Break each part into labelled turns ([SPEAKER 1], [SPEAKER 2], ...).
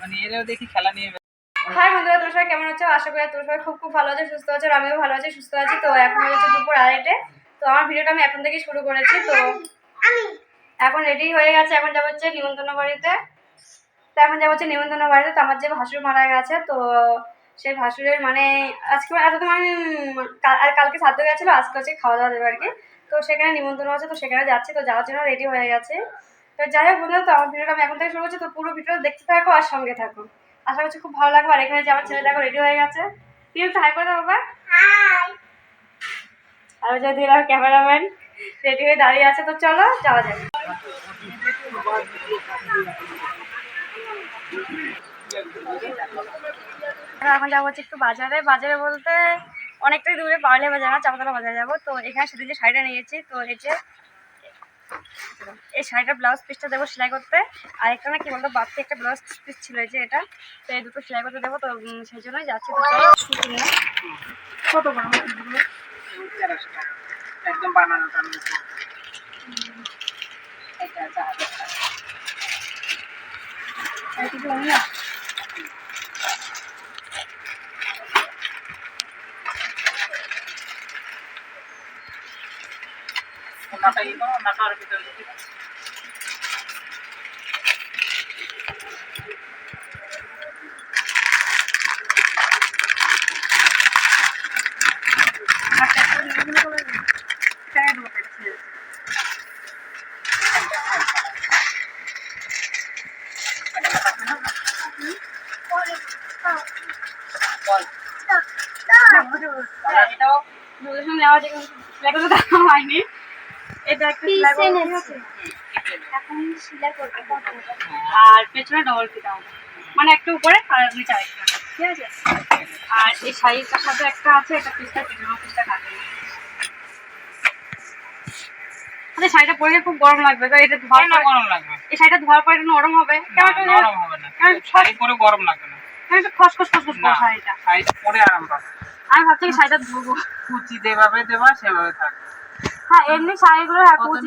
[SPEAKER 1] মানে এরাও দেখি খেলা নিয়ে
[SPEAKER 2] হাই বন্ধুরা তোর সবাই কেমন আছো? আশা করি তোর সবাই খুব খুব ভালো আছে সুস্থ আছে আমিও ভালো আছি সুস্থ আছি। তো এখন হচ্ছে দুপুর আড়াইটে। তো আমার ভিডিওটা আমি এখন থেকে শুরু করেছি। তো এখন রেডি হয়ে গেছে এখন যাব হচ্ছে নিমন্ত্রণ বাড়িতে। তো এখন যাব হচ্ছে নিমন্ত্রণ বাড়িতে। তো আমার যে ভাসুর মারা গেছে তো সেই ভাসুরের মানে আজকে এত তো মানে আর কালকে সাধ্য গেছিল আজকে হচ্ছে খাওয়া দাওয়া দেবে আর কি। তো সেখানে নিমন্ত্রণ আছে তো সেখানে যাচ্ছি। তো যাওয়ার জন্য রেডি হয়ে গেছে। তো যাই হোক বন্ধুরা তো আমার ভিডিওটা আমি এখন থেকে শুরু করছি তো পুরো ভিডিওটা দেখতে থাকো আর সঙ্গে থাকো। আশা করছি খুব ভালো লাগবে। আর এখানে যে আমার ছেলে দেখো রেডি হয়ে গেছে। তুই একটু হাই করে দাও বাবা। আর ওই যে দিলাম ক্যামেরাম্যান রেডি হয়ে দাঁড়িয়ে আছে তো চলো যাওয়া যাক। এখন যাব হচ্ছে একটু বাজারে। বাজারে বলতে অনেকটাই দূরে পারলে বাজার না চাপাতলা বাজারে যাব। তো এখানে সেদিন যে শাড়িটা নিয়েছি তো এই যে এই শাড়িটার ব্লাউজ পিসটা দেবো সেলাই করতে। আর একটা না কি বলতো, বাড়তি একটা ব্লাউজ পিস ছিল যে এটা। তো এই দুটো সেলাই করতে দেবো, তো সেই জন্যই যাচ্ছি তো চলো। না কত
[SPEAKER 1] একদম বানানো এটা আছে হাজার টাকা।
[SPEAKER 2] আর কিছু হবে না?
[SPEAKER 1] ওনাটা ই করো ওনাটা আর ভিতরে ঢুকিয়ে দাও।
[SPEAKER 2] একটা করে নিয়ে গেলে হবে না? টাকা এটা একটা? আর পেছনে ডবল ফিটা মানে একটা উপরে আর নিচে আরেকটা। ঠিক আছে? আর এই শাড়িটার সাথে একটা আছে একটা পিসটা পিসটা কাটে। আচ্ছা শাড়িটা পরে খুব গরম লাগবে তো এটা ধোয়ার পরে
[SPEAKER 1] গরম লাগবে?
[SPEAKER 2] এই শাড়িটা ধোয়ার পরে নরম হবে। কেমন
[SPEAKER 1] নরম হবে না। শাড়ি পরে গরম লাগবে না।
[SPEAKER 2] খসখস খসখস শাড়িটা?
[SPEAKER 1] শাড়িটা পরে আরাম পাবে।
[SPEAKER 2] আমি ভাবছি শাড়িটা ধোবো।
[SPEAKER 1] কুচি যেভাবে দেবা সেভাবে থাকবে।
[SPEAKER 2] হ্যাঁ এমনি শাড়িগুলো হ্যাঁ
[SPEAKER 1] কত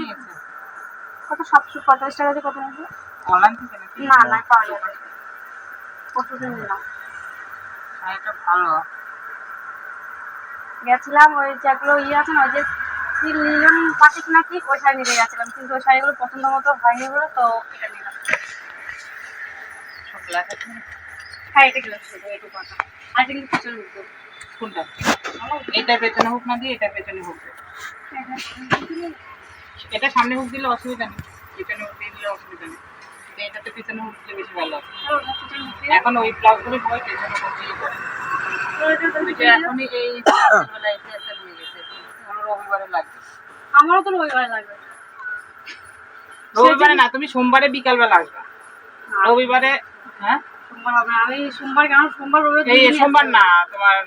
[SPEAKER 2] কত সাতশো পঞ্চাশ টাকা দিয়ে কত নিয়েছে?
[SPEAKER 1] অনলাইন থেকে
[SPEAKER 2] না না পাওয়া যাবে পরশু দিন নিলাম।
[SPEAKER 1] শাড়িটা ভালো।
[SPEAKER 2] গেছিলাম ওই যেগুলো ইয়ে আছে না ওই যে লিলন পাটিক নাকি ওই শাড়ি নিতে গেছিলাম। কিন্তু ওই শাড়িগুলো পছন্দ মতো হয়নি বলে তো এটা নিলাম? হ্যাঁ এটা গেলাম শুধু এইটুকু কথা আর কিন্তু উঠবো
[SPEAKER 1] কোনটা এটা পেছনে হোক না দিয়ে এটা পেছনে হোক। এটা সামনে হোক দিলে অসুবিধা নেই। পিছনে হোক দিয়ে দিলে অসুবিধা নেই। এটাতে পিছনে হোক দিলে বেশি ভালো হবে। এখন ওই ব্লাউজগুলো সবাই পেছনে হোক দিয়ে করে। এখন এই বেলা এসে একটা গেছে। আমার রবিবারে লাগবে
[SPEAKER 2] আমারও তো রবিবার লাগবে।
[SPEAKER 1] রবিবারে না তুমি সোমবারে বিকালবেলা আসবে। রবিবারে হ্যাঁ?
[SPEAKER 2] সোমবার হবে আমি সোমবার কেন? সোমবার রবিবার
[SPEAKER 1] এই সোমবার না তোমার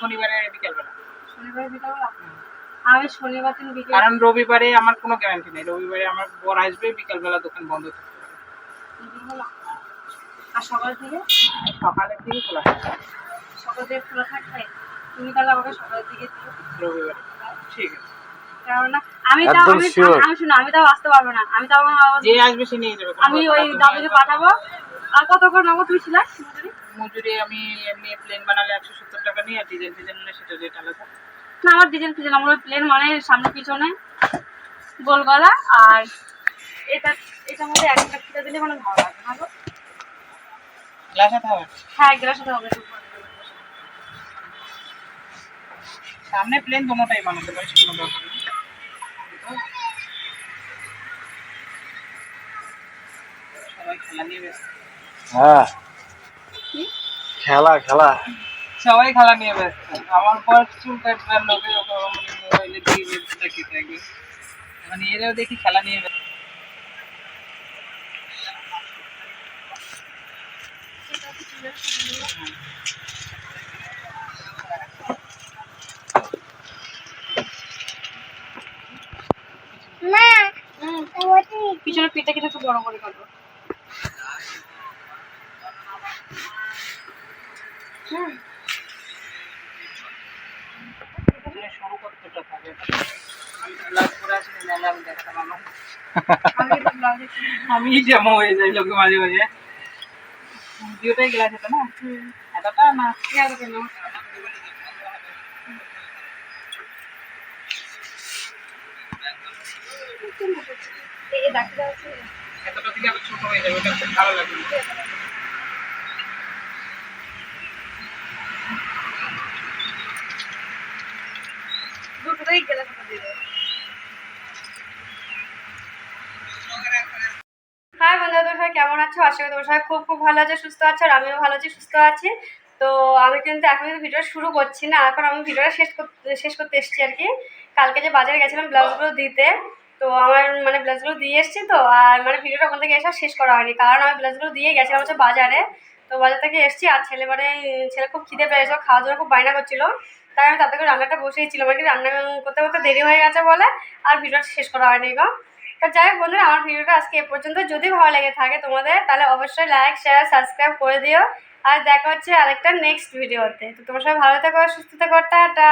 [SPEAKER 1] শনিবারে বিকালবেলা।
[SPEAKER 2] শনিবার বিকালবেলা? আমি শনিবার দিন বিকেল
[SPEAKER 1] কারণ রবিবারে আমার কোনো গ্যারান্টি নেই। রবিবারে আমার বর আসবে বিকালবেলা দোকান বন্ধ থাকবে
[SPEAKER 2] আর সকাল থেকে?
[SPEAKER 1] সকালের দিকে খোলা থাকে।
[SPEAKER 2] সকাল থেকে খোলা থাকবে? তুমি তাহলে আমাকে সকালের দিকে দিও।
[SPEAKER 1] রবিবারে। ঠিক আছে।
[SPEAKER 2] কেননা আমি তাও আমি. আমি শুনো আমি তাও আসতে পারব না। আমি তাও আমার-
[SPEAKER 1] যে আসবে সে নিয়ে যাবে
[SPEAKER 2] আমি ওই দাদুকে পাঠাবো। আর কত করে নেব তুই ছিলাস
[SPEAKER 1] মজুরি? আমি এমনি প্লেন বানালে একশো সত্তর টাকা নিই আর ডিজাইন ডিজাইন নিলে সেটা রেট আলাদা।
[SPEAKER 2] না আমার ডিজাইন ফিজাইন আমার প্লেন মানে সামনে পিছনে গোল গলা আর এটা এটার মধ্যে একটা ফিতা দিলে মানে ভালো লাগে না গো?
[SPEAKER 1] গ্লাস হাতে হবে
[SPEAKER 2] হ্যাঁ এগুলোর সাথে হবে
[SPEAKER 1] সামনে প্লেন দোনোটাই বানাতে পারে কোনো ব্যাপার নেই। সবাই খেলা নিয়ে ব্যস্ত।
[SPEAKER 3] হ্যাঁ। খেলা খেলা।
[SPEAKER 1] সবাই খেলা নিয়ে ব্যস্ত। আমার পর চুল কাটবার লোকে মোবাইলে দিয়ে দেখি থাকবে মানে এরাও দেখি খেলা নিয়ে ব্যস্ত।
[SPEAKER 2] পিছনে কিন্তু একটু বড় করে কাটবো
[SPEAKER 1] পিছনে সরু কতটা থাকে আমি তো ব্লাউজ পরে আসি নাহলে আমি দেখাতাম আমার
[SPEAKER 2] আমি কিন্তু ব্লাউজে
[SPEAKER 1] আমি জামা হয়ে যাই লোকে মাঝে মাঝে। দুটোই গ্লাস হতো না? এতটা না এতটা থেকে আবার ছোট হয়ে যাবে ভালো লাগবে।
[SPEAKER 2] দিয়ে দেবো হাই বন্ধুরা সবাই কেমন আছো? আশা করি তোমরা সবাই খুব খুব ভালো আছে, সুস্থ আছো, আর আমিও ভালো আছি, সুস্থ আছি। তো আমি কিন্তু এখন কিন্তু ভিডিওটা শুরু করছি না, এখন আমি ভিডিওটা শেষ করতে শেষ করতে এসেছি আর কি। কালকে যে বাজারে গেছিলাম ব্লাউজগুলো দিতে, তো আমার মানে ব্লাউজগুলো দিয়ে এসেছি তো, আর মানে ভিডিওটা ওখান থেকে এসে শেষ করা হয়নি। কারণ আমি ব্লাউজগুলো দিয়ে গেছিলাম হচ্ছে বাজারে, তো বাজার থেকে এসেছি, আর ছেলে মানে ছেলে খুব খিদে পেয়েছে খাওয়া দাওয়া খুব বায়না করছিল। তাই আমি তাতে করে রান্নাটা বসেইছিলাম আর কি রান্না করতে করতে দেরি হয়ে গেছে বলে আর ভিডিওটা শেষ করা হয়নি গো। তো যাই হোক বন্ধুরা, আমার ভিডিওটা আজকে এ পর্যন্ত। যদি ভালো লেগে থাকে তোমাদের, তাহলে অবশ্যই লাইক শেয়ার সাবস্ক্রাইব করে দিও। আর দেখা হচ্ছে আরেকটা নেক্সট ভিডিওতে তো তোমার সবাই ভালো থাকো, সুস্থ থাকো, টাটা।